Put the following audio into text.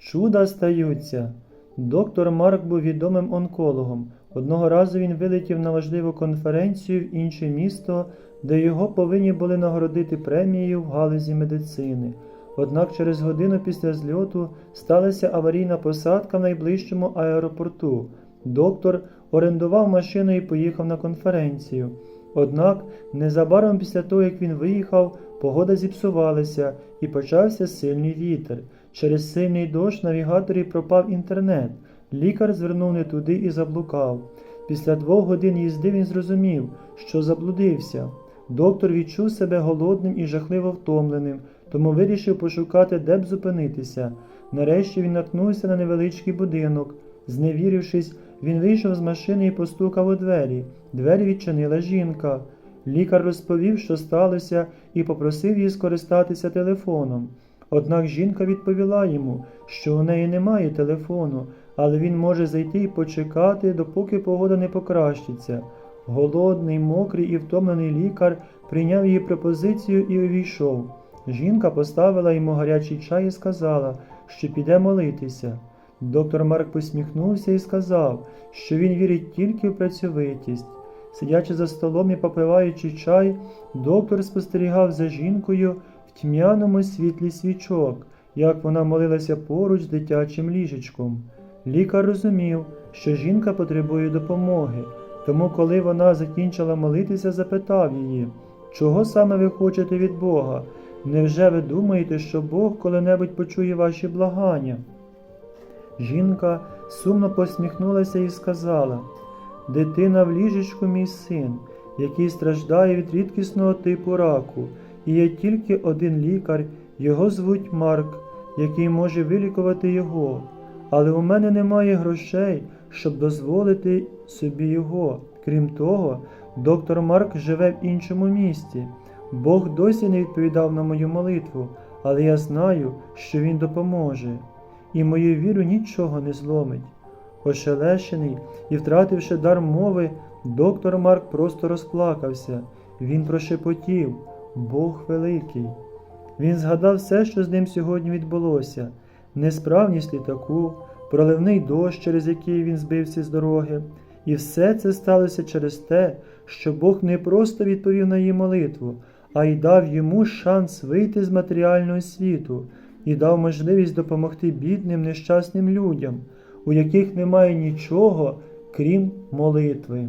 Чуда стаються. Доктор Марк був відомим онкологом. Одного разу він вилетів на важливу конференцію в інше місто, де його повинні були нагородити премією в галузі медицини. Однак через годину після зльоту сталася аварійна посадка в найближчому аеропорту. Доктор орендував машину і поїхав на конференцію. Однак незабаром після того, як він виїхав, погода зіпсувалася і почався сильний вітер. Через сильний дощ навігаторі пропав інтернет. Лікар звернув не туди і заблукав. Після двох годин їзди він зрозумів, що заблудився. Доктор відчув себе голодним і жахливо втомленим, тому вирішив пошукати, де б зупинитися. Нарешті він наткнувся на невеличкий будинок. Зневірившись, він вийшов з машини і постукав у двері. Двері відчинила жінка. Лікар розповів, що сталося, і попросив її скористатися телефоном. Однак жінка відповіла йому, що у неї немає телефону, але він може зайти і почекати, допоки погода не покращиться. Голодний, мокрий і втомлений лікар прийняв її пропозицію і увійшов. Жінка поставила йому гарячий чай і сказала, що піде молитися. Доктор Марк посміхнувся і сказав, що він вірить тільки в працьовитість. Сидячи за столом і попиваючи чай, доктор спостерігав за жінкою в тьмяному світлі свічок, як вона молилася поруч з дитячим ліжечком. Лікар розумів, що жінка потребує допомоги, тому, коли вона закінчила молитися, запитав її, чого саме ви хочете від Бога? Невже ви думаєте, що Бог коли-небудь почує ваші благання? Жінка сумно посміхнулася і сказала Дитина в ліжечку мій син, який страждає від рідкісного типу раку, і є тільки один лікар, його звуть Марк, який може вилікувати його. Але у мене немає грошей, щоб дозволити собі його. Крім того, доктор Марк живе в іншому місті. Бог досі не відповідав на мою молитву, але я знаю, що Він допоможе, і мою віру нічого не зломить. Ошелешений і втративши дар мови, доктор Марк просто розплакався. Він прошепотів Бог великий. Він згадав все, що з ним сьогодні відбулося: несправність літаку, проливний дощ, через який він збився з дороги. І все це сталося через те, що Бог не просто відповів на її молитву, а й дав йому шанс вийти з матеріального світу і дав можливість допомогти бідним нещасним людям, у яких немає нічого, крім молитви.